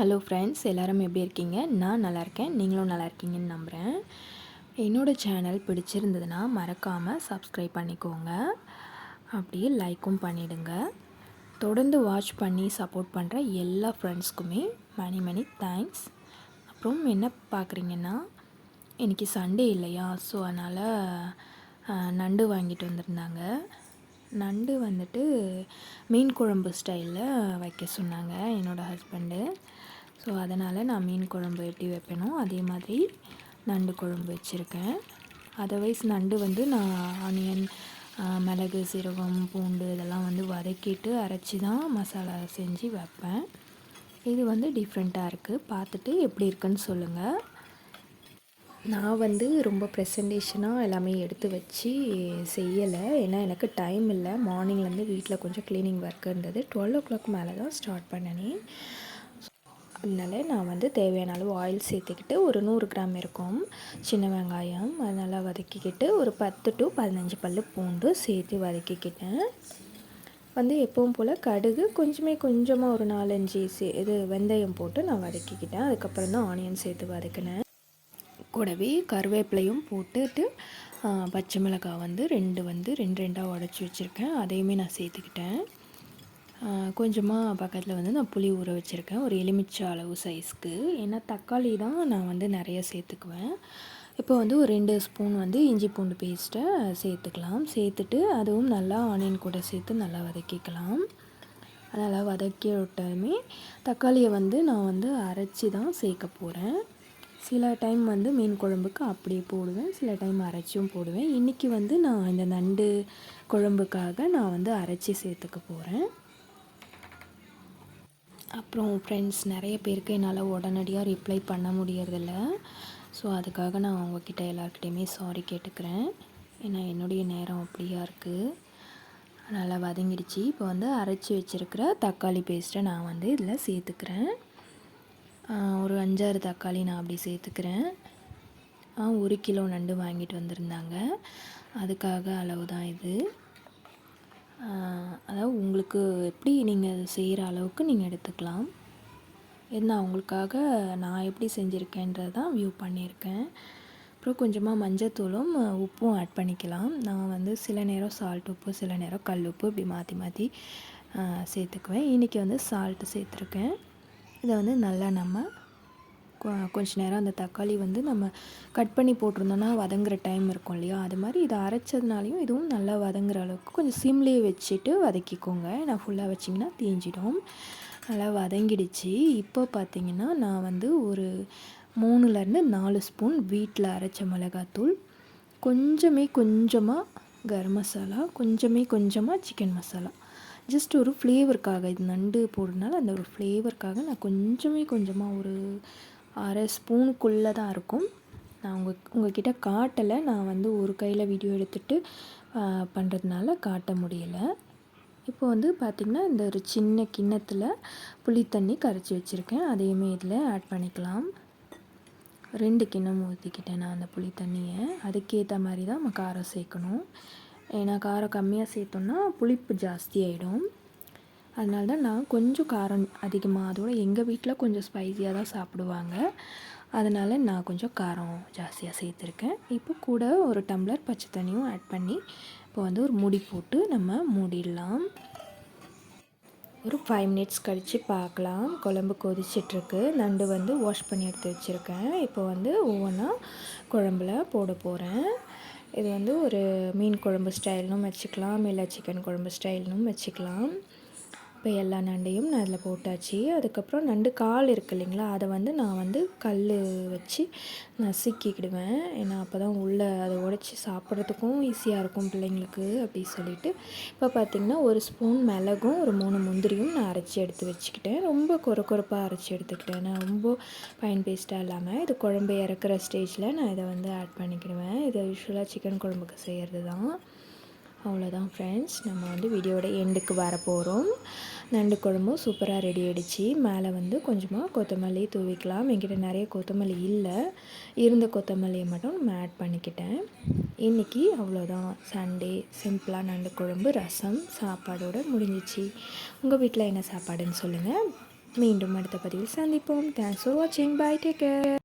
Hello friends எல்லோரும் எப்படி இருக்கீங்க? நான் நல்லா இருக்கேன். நீங்களும் நல்லா இருக்கீங்கன்னு நம்புகிறேன் என்னோடய சேனல் பிடிச்சிருந்ததுன்னா மறக்காமல் சப்ஸ்கிரைப் பண்ணிக்கோங்க. அப்படியே லைக்கும் பண்ணிவிடுங்க தொடர்ந்து வாட்ச் பண்ணி சப்போர்ட் பண்ணுற எல்லா ஃப்ரெண்ட்ஸ்க்குமே மணி மணி தேங்க்ஸ் அப்புறம் என்ன பார்க்குறீங்கன்னா இன்றைக்கி சண்டே இல்லையா? ஸோ அதனால் நண்டு வாங்கிட்டு வந்திருந்தாங்க. நண்டு வந்துட்டு மீன் குழம்பு ஸ்டைலில் வைக்க சொன்னாங்க என்னோடய ஹஸ்பண்டு ஸோ அதனால் நான் மீன் குழம்பு எப்படி வைப்பேனோ அதே மாதிரி நண்டு குழம்பு வச்சுருக்கேன். அதர்வைஸ் நண்டு வந்து நான் ஆனியன் மிளகு சீரகம் பூண்டு இதெல்லாம் வந்து வதக்கிட்டு அரைச்சி தான் மசாலா செஞ்சு வைப்பேன். இது வந்து டிஃப்ரெண்ட்டாக இருக்குது பார்த்துட்டு எப்படி இருக்குன்னு சொல்லுங்கள் நான் வந்து ரொம்ப ப்ரெசன்டேஷனாக எல்லாமே எடுத்து வச்சு செய்யலை. ஏன்னா எனக்கு டைம் இல்லை. மார்னிங்லேருந்து வீட்டில் கொஞ்சம் க்ளீனிங் ஒர்க் இருந்தது. டுவெல் ஓ கிளாக் மேலே தான் ஸ்டார்ட் பண்ணனே அதனால் நான் வந்து தேவையான அளவு ஆயில் சேர்த்துக்கிட்டு ஒரு நூறு கிராம் இருக்கும். சின்ன வெங்காயம் அதனால் வதக்கிக்கிட்டு ஒரு பத்து டு பதினஞ்சு பல் பூண்டு சேர்த்து வதக்கிக்கிட்டேன். வந்து எப்பவும் போல் கடுகு கொஞ்சமே கொஞ்சமாக ஒரு நாலஞ்சு சே இது வெந்தயம் போட்டு நான் வதக்கிக்கிட்டேன். அதுக்கப்புறம் தான் ஆனியன் சேர்த்து வதக்கினேன். கூடவே கருவேப்பிலையும் போட்டுட்டு பச்சை மிளகாய் வந்து ரெண்டு வந்து ரெண்டு ரெண்டாக உடச்சி வச்சுருக்கேன். அதையுமே நான் சேர்த்துக்கிட்டேன். கொஞ்சமாக பக்கத்தில் வந்து நான் புளி ஊற வச்சுருக்கேன். ஒரு எலுமிச்சை அளவு சைஸ்க்கு ஏன்னா தக்காளி தான் நான் வந்து நிறைய சேர்த்துக்குவேன். இப்போ வந்து ஒரு ரெண்டு ஸ்பூன் வந்து இஞ்சி பூண்டு பேஸ்ட்டை சேர்த்துக்கலாம். சேர்த்துட்டு அதுவும் நல்லா ஆனியன் கூட சேர்த்து நல்லா வதக்கிக்கலாம். நல்லா வதக்கி விட்டாலுமே தக்காளியை வந்து நான் வந்து அரைச்சி தான் சேர்க்க போகிறேன் சில டைம் வந்து மீன் குழம்புக்கு அப்படியே போடுவேன். சில டைம் அரைச்சும் போடுவேன். இன்றைக்கி வந்து நான் இந்த நண்டு குழம்புக்காக நான் வந்து அரைச்சி சேர்த்துக்க போகிறேன் அப்புறம் ஃப்ரெண்ட்ஸ் நிறைய பேருக்கு என்னால் உடனடியாக ரிப்ளை பண்ண முடியறதில்ல. ஸோ அதுக்காக நான் உங்ககிட்ட எல்லாருக்கிட்டையுமே சாரி கேட்டுக்கிறேன். ஏன்னா என்னுடைய நேரம் அப்படியா இருக்குது நல்லா வதங்கிடுச்சு. இப்போ வந்து அரைச்சி வச்சுருக்கிற தக்காளி பேஸ்ட்டை நான் வந்து இதில் சேர்த்துக்கிறேன். ஒரு அஞ்சாறு தக்காளி நான் அப்படி சேர்த்துக்கிறேன். ஒரு கிலோ நண்டு வாங்கிட்டு வந்திருந்தாங்க. அதுக்காக அளவு தான் இது. அதாவது உங்களுக்கு எப்படி நீங்கள் செய்கிற அளவுக்கு நீங்கள் எடுத்துக்கலாம். என்ன அவங்களுக்காக உங்களுக்காக நான் எப்படி செஞ்சுருக்கேன்றது தான் வியூ பண்ணியிருக்கேன். அப்புறம் கொஞ்சமாக மஞ்சத்தூளும் உப்பும் ஆட் பண்ணிக்கலாம். நான் வந்து சில நேரம் சால்ட் உப்பு சில நேரம் கல் உப்பு இப்படி மாற்றி மாற்றி சேர்த்துக்குவேன். இன்றைக்கி வந்து சால்ட்டு சேர்த்துருக்கேன். இதை வந்து நல்லா நம்ம கொஞ்ச நேரம் அந்த தக்காளி வந்து நம்ம கட் பண்ணி போட்டிருந்தோன்னா வதங்குற டைம் இருக்கும் இல்லையா? அது மாதிரி இதை அரைச்சதுனாலையும் இதுவும் நல்லா வதங்குற அளவுக்கு கொஞ்சம் சிம்லேயே வச்சுட்டு வதக்கிக்கோங்க. நான் ஃபுல்லாக வச்சிங்கன்னா தீஞ்சிடும். நல்லா வதங்கிடுச்சு. இப்போ பார்த்திங்கன்னா நான் வந்து ஒரு மூணுலேருந்து நாலு ஸ்பூன் வீட்டில் அரைச்ச மிளகாத்தூள் கொஞ்சமே கொஞ்சமாக கரம் மசாலா கொஞ்சமே கொஞ்சமாக சிக்கன் மசாலா. ஜஸ்ட் ஒரு ஃப்ளேவருக்காக இது நண்டு போடுறதுனால அந்த ஒரு ஃப்ளேவருக்காக நான் கொஞ்சமே கொஞ்சமாக ஒரு அரை ஸ்பூனுக்குள்ளே தான் இருக்கும். நான் உங்கள் உங்ககிட்ட காட்டலை. நான் வந்து ஒரு கையில் வீடியோ எடுத்துகிட்டு பண்ணுறதுனால காட்ட முடியலை. இப்போ வந்து பார்த்திங்கன்னா இந்த ஒரு சின்ன கிண்ணத்தில் புளி தண்ணி கரைச்சி வச்சுருக்கேன். அதையுமே இதில் ஆட் பண்ணிக்கலாம். ரெண்டு கிண்ணம் ஊற்றிக்கிட்டேன் நான் அந்த புளி தண்ணியை. அதுக்கேற்ற மாதிரி தான் நம்ம காரம் சேர்க்கணும். ஏன்னா காரம் கம்மியாக சேர்த்தோன்னா புளிப்பு ஜாஸ்தி ஆகிடும் அதனால தான் நான் கொஞ்சம் காரம் அதிகமாக அதோட எங்கள் வீட்டில் கொஞ்சம் ஸ்பைஸியாக தான் சாப்பிடுவாங்க. அதனால் நான் கொஞ்சம் காரம் ஜாஸ்தியாக சேர்த்துருக்கேன். இப்போ கூட ஒரு டம்ளர் பச்சை தண்ணியும் ஆட் பண்ணி இப்போ வந்து ஒரு முடி போட்டு நம்ம மூடிடலாம். ஒரு ஃபைவ் மினிட்ஸ் கழித்து பார்க்கலாம். குழம்பு கொதிச்சிட்ருக்கு. நண்டு வந்து வாஷ் பண்ணி எடுத்து வச்சுருக்கேன். இப்போ வந்து ஒவ்வொன்றா குழம்புல போட போகிறேன் இது வந்து ஒரு மீன் குழம்பு ஸ்டைல்னும் வச்சுக்கலாம் இல்லை சிக்கன் குழம்பு ஸ்டைல்னும் வச்சுக்கலாம். இப்போ எல்லா நண்டையும் நான் அதில் போட்டாச்சு. அதுக்கப்புறம் நண்டு கால் இருக்குது இல்லைங்களா அதை வந்து நான் வந்து கல் வச்சு நசுக்கிக்கிடுவேன் ஏன்னா அப்போ தான் உள்ளே அதை உடச்சி சாப்பிட்றதுக்கும் ஈஸியாக இருக்கும் பிள்ளைங்களுக்கு அப்படி சொல்லிட்டு. இப்போ பார்த்திங்கன்னா ஒரு ஸ்பூன் மிளகும் ஒரு மூணு முந்திரியும் நான் அரைச்சி எடுத்து வச்சுக்கிட்டேன். ரொம்ப கொர கொரப்பாக அரைச்சி எடுத்துக்கிட்டேன். நான் ரொம்ப ஃபைன் பேஸ்ட்டாக இல்லாமல் இது குழம்பு இறக்குற ஸ்டேஜில் நான் இதை வந்து ஆட் பண்ணிக்கிடுவேன். இதை யூஸ்வலாக சிக்கன் குழம்புக்கு செய்கிறது தான். அவ்வளோதான் ஃப்ரெண்ட்ஸ் நம்ம வந்து வீடியோட எண்டுக்கு வர போகிறோம் நண்டு குழம்பும் சூப்பராக ரெடி ஆகிடுச்சு மேலே வந்து கொஞ்சமாக கொத்தமல்லி தூவிக்கலாம். என்கிட்ட நிறைய கொத்தமல்லி இல்லை. இருந்த கொத்தமல்லியை மட்டும் நம்ம ஆட் பண்ணிக்கிட்டேன். இன்றைக்கி அவ்வளோதான். சண்டே சிம்பிளாக நண்டு குழம்பு ரசம் சாப்பாடோடு முடிஞ்சிச்சு. உங்கள் வீட்டில் என்ன சாப்பாடுன்னு சொல்லுங்கள் மீண்டும் அடுத்த பதிவில் சந்திப்போம். தேங்க்ஸ் ஃபார் வாட்சிங் பை டேக் கேர்